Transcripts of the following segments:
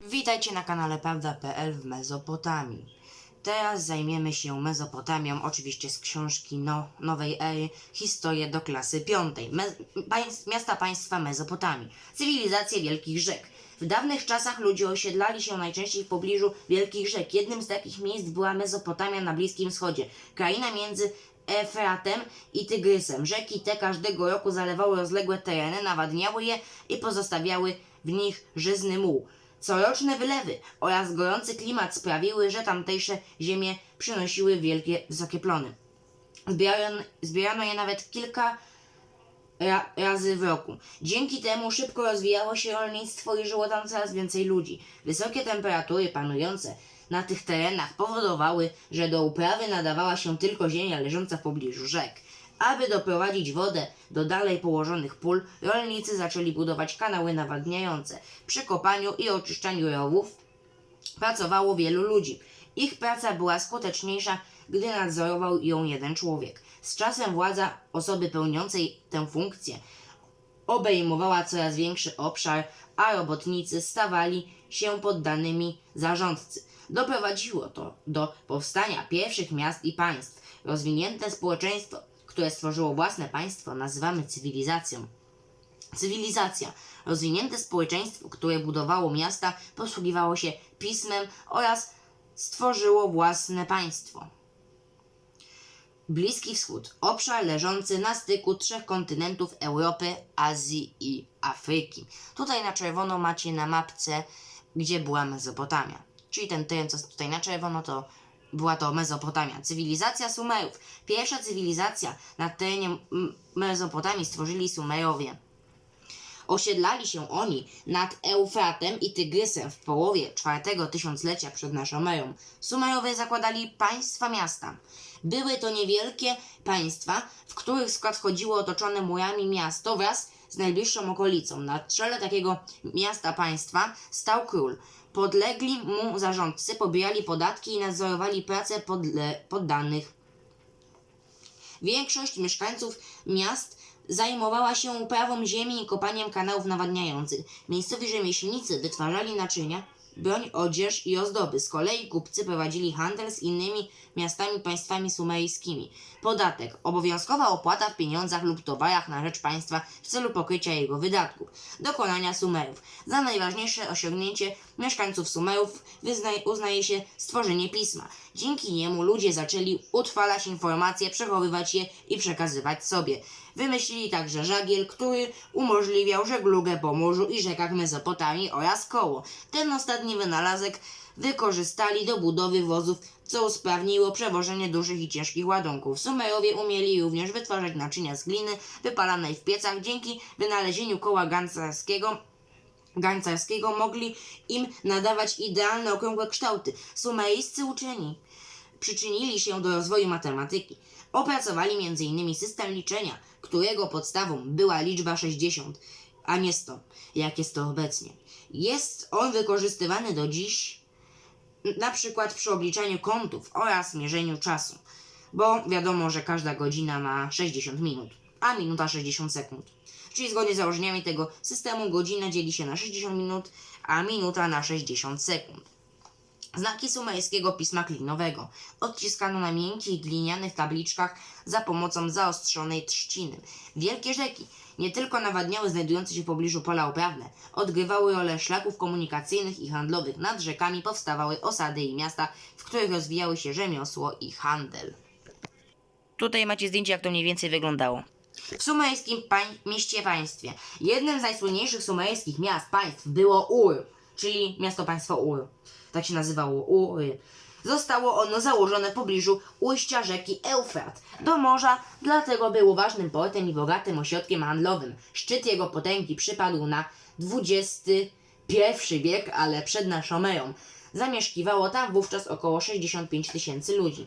Witajcie na kanale Prawda.pl w Mezopotamii. Teraz zajmiemy się Mezopotamią, oczywiście z książki no, Nowej Ery, Historię do klasy piątej. Me, państw, miasta państwa Mezopotamii. Cywilizacje wielkich rzek. W dawnych czasach ludzie osiedlali się najczęściej w pobliżu wielkich rzek. Jednym z takich miejsc była Mezopotamia na Bliskim Wschodzie. Kraina między Efratem i Tygrysem. Rzeki te każdego roku zalewały rozległe tereny, nawadniały je i pozostawiały w nich żyzny muł. Coroczne wylewy oraz gorący klimat sprawiły, że tamtejsze ziemie przynosiły wielkie, wysokie plony. Zbierano, zbierano je nawet kilka ra, razy w roku. Dzięki temu szybko rozwijało się rolnictwo i żyło tam coraz więcej ludzi. Wysokie temperatury panujące na tych terenach powodowały, że do uprawy nadawała się tylko ziemia leżąca w pobliżu rzek. Aby doprowadzić wodę do dalej położonych pól, rolnicy zaczęli budować kanały nawadniające. Przy kopaniu i oczyszczaniu rowów pracowało wielu ludzi. Ich praca była skuteczniejsza, gdy nadzorował ją jeden człowiek. Z czasem władza osoby pełniącej tę funkcję obejmowała coraz większy obszar, a robotnicy stawali się poddanymi zarządcy. Doprowadziło to do powstania pierwszych miast i państw. Rozwinięte społeczeństwo, które stworzyło własne państwo, nazywamy cywilizacją. Cywilizacja. Rozwinięte społeczeństwo, które budowało miasta, posługiwało się pismem oraz stworzyło własne państwo. Bliski Wschód. Obszar leżący na styku trzech kontynentów Europy, Azji i Afryki. Tutaj na czerwono macie na mapce, gdzie była Mezopotamia. Czyli ten teren, co jest tutaj na czerwono, to była to Mezopotamia. Cywilizacja Sumerów. Pierwsza cywilizacja na terenie Mezopotamii stworzyli Sumerowie. Osiedlali się oni nad Eufratem i Tygrysem w połowie czwartego tysiąclecia przed naszą erą. Sumerowie zakładali państwa miasta. Były to niewielkie państwa, w których skład wchodziło otoczone murami miasto wraz z najbliższą okolicą. Na czele takiego miasta państwa stał król. Podlegli mu zarządcy pobierali podatki i nadzorowali pracę podle- poddanych. Większość mieszkańców miast zajmowała się uprawą ziemi i kopaniem kanałów nawadniających. Miejscowi rzemieślnicy wytwarzali naczynia, broń, odzież i ozdoby. Z kolei kupcy prowadzili handel z innymi miastami państwami sumeryjskimi. Podatek. Obowiązkowa opłata w pieniądzach lub towarach na rzecz państwa w celu pokrycia jego wydatków. Dokonania Sumerów. Za najważniejsze osiągnięcie mieszkańców Sumerów uznaje się stworzenie pisma. Dzięki niemu ludzie zaczęli utrwalać informacje, przechowywać je i przekazywać sobie. Wymyślili także żagiel, który umożliwiał żeglugę po morzu i rzekach Mezopotamii oraz koło. Ten ostatni wynalazek wykorzystali do budowy wozów, co usprawniło przewożenie dużych i ciężkich ładunków. Sumerowie umieli również wytwarzać naczynia z gliny wypalanej w piecach. Dzięki wynalezieniu koła gancarskiego gancarskiego mogli im nadawać idealne okrągłe kształty. Sumeryjscy uczeni przyczynili się do rozwoju matematyki. Opracowali m.in. system liczenia, którego podstawą była liczba 60, a nie 100, jak jest to obecnie. Jest on wykorzystywany do dziś na przykład przy obliczaniu kątów oraz mierzeniu czasu, bo wiadomo, że każda godzina ma 60 minut, a minuta 60 sekund. Czyli zgodnie z założeniami tego systemu godzina dzieli się na 60 minut, a minuta na 60 sekund. Znaki sumeryjskiego pisma klinowego odciskano na miękkich glinianych tabliczkach za pomocą zaostrzonej trzciny. Wielkie rzeki nie tylko nawadniały znajdujące się w pobliżu pola uprawne, odgrywały rolę szlaków komunikacyjnych i handlowych. Nad rzekami powstawały osady i miasta, w których rozwijały się rzemiosło i handel. Tutaj macie zdjęcie, jak to mniej więcej wyglądało. W sumeryjskim mieście państwie. Jednym z najsłynniejszych sumeryjskich miast państw było Ur, czyli miasto państwo Ur. Tak się nazywało Ur. Zostało ono założone w pobliżu ujścia rzeki Eufrat do morza, dlatego było ważnym portem i bogatym ośrodkiem handlowym. Szczyt jego potęgi przypadł na XXI wiek, ale przed naszą erą. Zamieszkiwało tam wówczas około 65 tysięcy ludzi.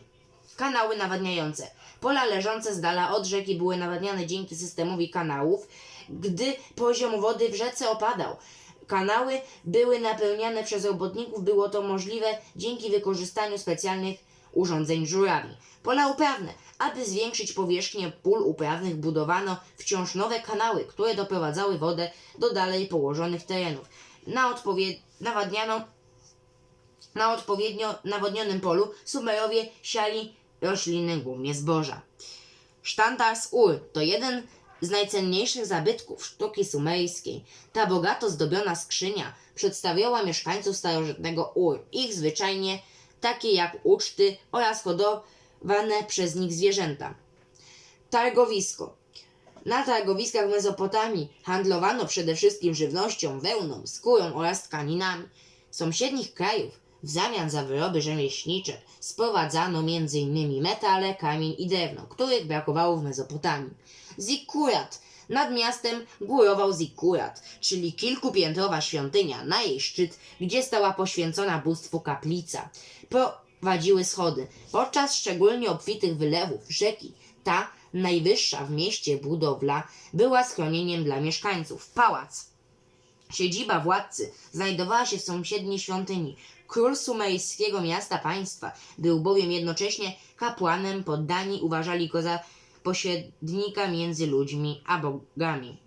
Kanały nawadniające. Pola leżące z dala od rzeki były nawadniane dzięki systemowi kanałów, gdy poziom wody w rzece opadał. Kanały były napełniane przez robotników, było to możliwe dzięki wykorzystaniu specjalnych urządzeń żurawi. Pola uprawne. Aby zwiększyć powierzchnię pól uprawnych budowano wciąż nowe kanały, które doprowadzały wodę do dalej położonych terenów. Na nawadniano na odpowiednio nawodnionym polu Sumerowie siali rośliny, głównie zboża. Sztandar z Ur to jeden z najcenniejszych zabytków sztuki sumeryjskiej. Ta bogato zdobiona skrzynia przedstawiała mieszkańców starożytnego Ur, ich zwyczajnie takie jak uczty oraz hodowane przez nich zwierzęta. Targowisko. Na targowiskach w Mezopotamii handlowano przede wszystkim żywnością, wełną, skórą oraz tkaninami. Sąsiednich krajów w zamian za wyroby rzemieślnicze sprowadzano m.in. metale, kamień i drewno, których brakowało w Mezopotamii. Zikurat. Nad miastem górował Zikurat, czyli kilkupiętrowa świątynia, na jej szczyt, gdzie stała poświęcona bóstwu kaplica. Prowadziły schody. Podczas szczególnie obfitych wylewów rzeki, ta najwyższa w mieście budowla była schronieniem dla mieszkańców. Pałac. Siedziba władcy znajdowała się w sąsiedniej świątyni. Król sumeryjskiego miasta państwa był bowiem jednocześnie kapłanem, poddani uważali go za pośrednika między ludźmi a bogami.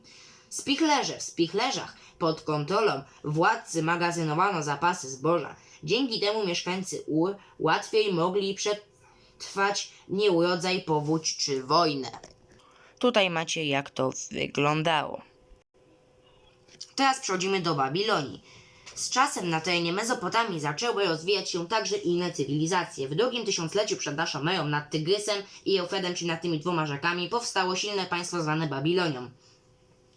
Spichlerze. W spichlerzach pod kontrolą władcy magazynowano zapasy zboża. Dzięki temu mieszkańcy Ur łatwiej mogli przetrwać nieurodzaj, powódź czy wojnę. Tutaj macie jak to wyglądało. Teraz przechodzimy do Babilonii. Z czasem na terenie Mezopotamii zaczęły rozwijać się także inne cywilizacje. W drugim tysiącleciu przed naszą erą nad Tygrysem i Eufredem, czyli nad tymi dwoma rzekami, powstało silne państwo zwane Babilonią.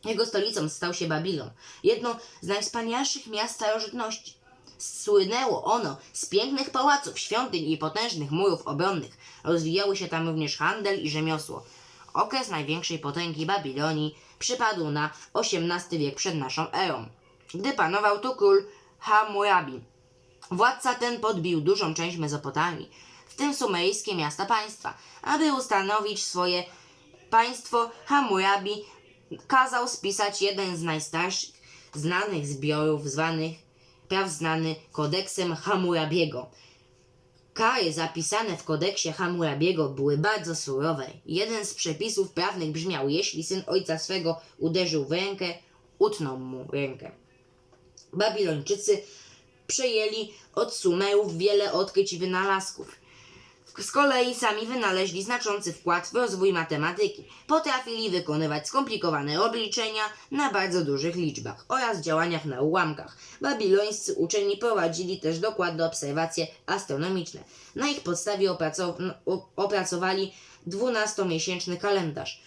Jego stolicą stał się Babilon, jedno z najwspanialszych miast starożytności. Słynęło ono z pięknych pałaców, świątyń i potężnych murów obronnych. Rozwijały się tam również handel i rzemiosło. Okres największej potęgi Babilonii przypadł na XVIII wiek przed naszą erą, gdy panował tu król Hammurabi. Władca ten podbił dużą część Mezopotamii, w tym sumeryjskie miasta państwa. Aby ustanowić swoje państwo, Hammurabi kazał spisać jeden z najstarszych znanych zbiorów zwanych praw znany kodeksem Hammurabiego. Kary zapisane w kodeksie Hammurabiego były bardzo surowe. Jeden z przepisów prawnych brzmiał: Jeśli syn ojca swego uderzył w rękę, utnął mu rękę. Babilończycy przejęli od Sumerów wiele odkryć i wynalazków. Z kolei sami wynaleźli znaczący wkład w rozwój matematyki. Potrafili wykonywać skomplikowane obliczenia na bardzo dużych liczbach oraz działaniach na ułamkach. Babilońscy uczeni prowadzili też dokładne obserwacje astronomiczne. Na ich podstawie opracowali 12-miesięczny kalendarz,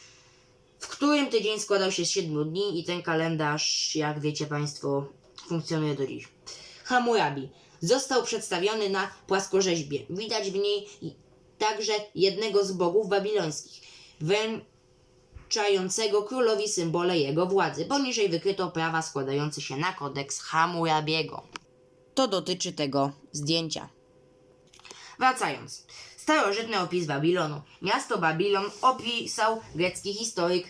w którym tydzień składał się z 7 dni i ten kalendarz, jak wiecie Państwo, funkcjonuje do dziś. Hammurabi został przedstawiony na płaskorzeźbie. Widać w niej także jednego z bogów babilońskich, wręczającego królowi symbole jego władzy. Poniżej wykryto prawa składające się na kodeks Hammurabiego. To dotyczy tego zdjęcia. Wracając. Starożytny opis Babilonu. Miasto Babilon opisał grecki historyk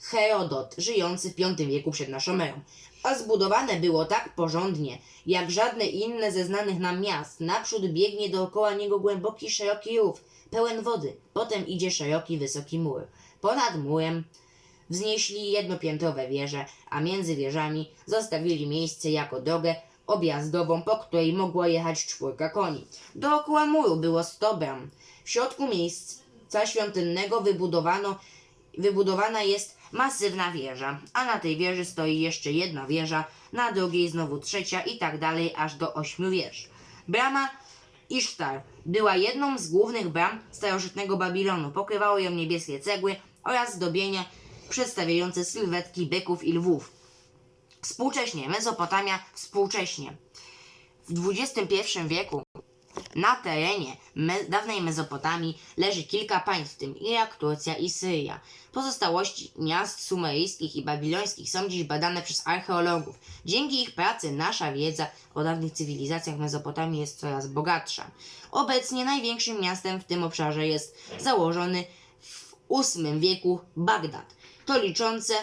Herodot, żyjący w V wieku przed naszą erą. A zbudowane było tak porządnie, jak żadne inne ze znanych nam miast. Naprzód biegnie dookoła niego głęboki, szeroki rów, pełen wody. Potem idzie szeroki, wysoki mur. Ponad murem wznieśli jednopiętrowe wieże, a między wieżami zostawili miejsce jako drogę objazdową, po której mogła jechać czwórka koni. Dookoła muru było sto bram. W środku miejsca świątynnego wybudowano, wybudowana jest masywna wieża, a na tej wieży stoi jeszcze jedna wieża, na drugiej znowu trzecia i tak dalej aż do ośmiu wież. Brama Isztar była jedną z głównych bram starożytnego Babilonu. Pokrywały ją niebieskie cegły oraz zdobienia przedstawiające sylwetki byków i lwów. Współcześnie, Mezopotamia współcześnie. W XXI wieku na terenie me dawnej Mezopotamii leży kilka państw, w tym Irak, Turcja i Syria. Pozostałości miast sumeryjskich i babilońskich są dziś badane przez archeologów. Dzięki ich pracy nasza wiedza o dawnych cywilizacjach Mezopotamii jest coraz bogatsza. Obecnie największym miastem w tym obszarze jest założony w VIII wieku Bagdad. To liczące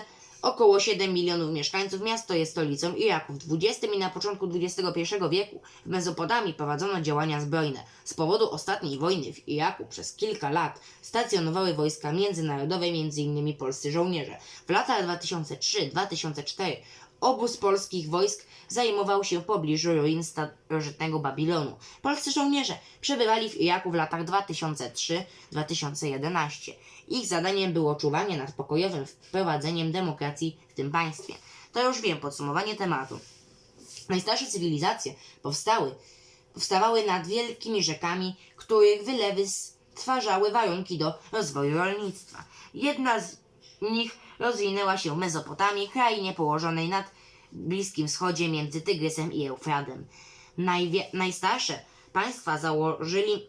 około 7 milionów mieszkańców miasto jest stolicą Iraku. W XX i na początku XXI wieku w Mezopotamii prowadzono działania zbrojne. Z powodu ostatniej wojny w Iraku przez kilka lat stacjonowały wojska międzynarodowe, m.in. polscy żołnierze. W latach 2003-2004 Obóz polskich wojsk zajmował się w pobliżu ruin starożytnego Babilonu. Polscy żołnierze przebywali w Iraku w latach 2003-2011. Ich zadaniem było czuwanie nad pokojowym wprowadzeniem demokracji w tym państwie. To już wiem, podsumowanie tematu. Najstarsze cywilizacje powstały, powstawały nad wielkimi rzekami, których wylewy stwarzały warunki do rozwoju rolnictwa. Jedna z nich rozwinęła się w Mezopotamii, krainie położonej nad Bliskim Wschodzie między Tygrysem i Eufradem. Najwie, najstarsze państwa założyli,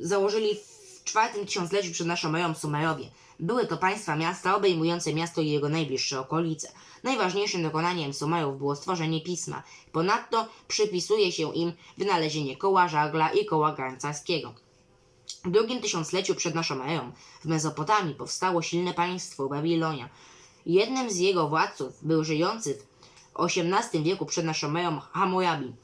założyli w czwartym tysiącleciu przed naszą erą Sumerowie. Były to państwa miasta obejmujące miasto i jego najbliższe okolice. Najważniejszym dokonaniem Sumerów było stworzenie pisma. Ponadto przypisuje się im wynalezienie koła żagla i koła garncarskiego. W drugim tysiącleciu przed naszą erą w Mezopotamii powstało silne państwo Babilonia. Jednym z jego władców był żyjący w XVIII wieku przed naszą erą Hammurabi.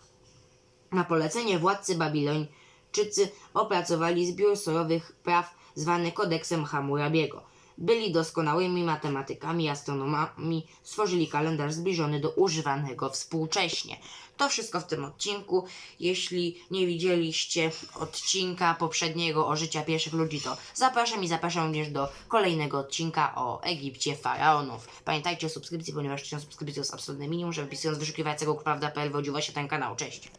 Na polecenie władcy Babilończycy opracowali zbiór surowych praw zwany Kodeksem Hammurabiego. Byli doskonałymi matematykami astronomami, stworzyli kalendarz zbliżony do używanego współcześnie. To wszystko w tym odcinku. Jeśli nie widzieliście odcinka poprzedniego o życia pierwszych ludzi, to zapraszam i zapraszam również do kolejnego odcinka o Egipcie faraonów. Pamiętajcie o subskrypcji, ponieważ 1000 subskrypcji to jest absolutne minimum, żeby wpisując wyszukiwarce Google Prawda.pl wodziło się ten kanał. Cześć!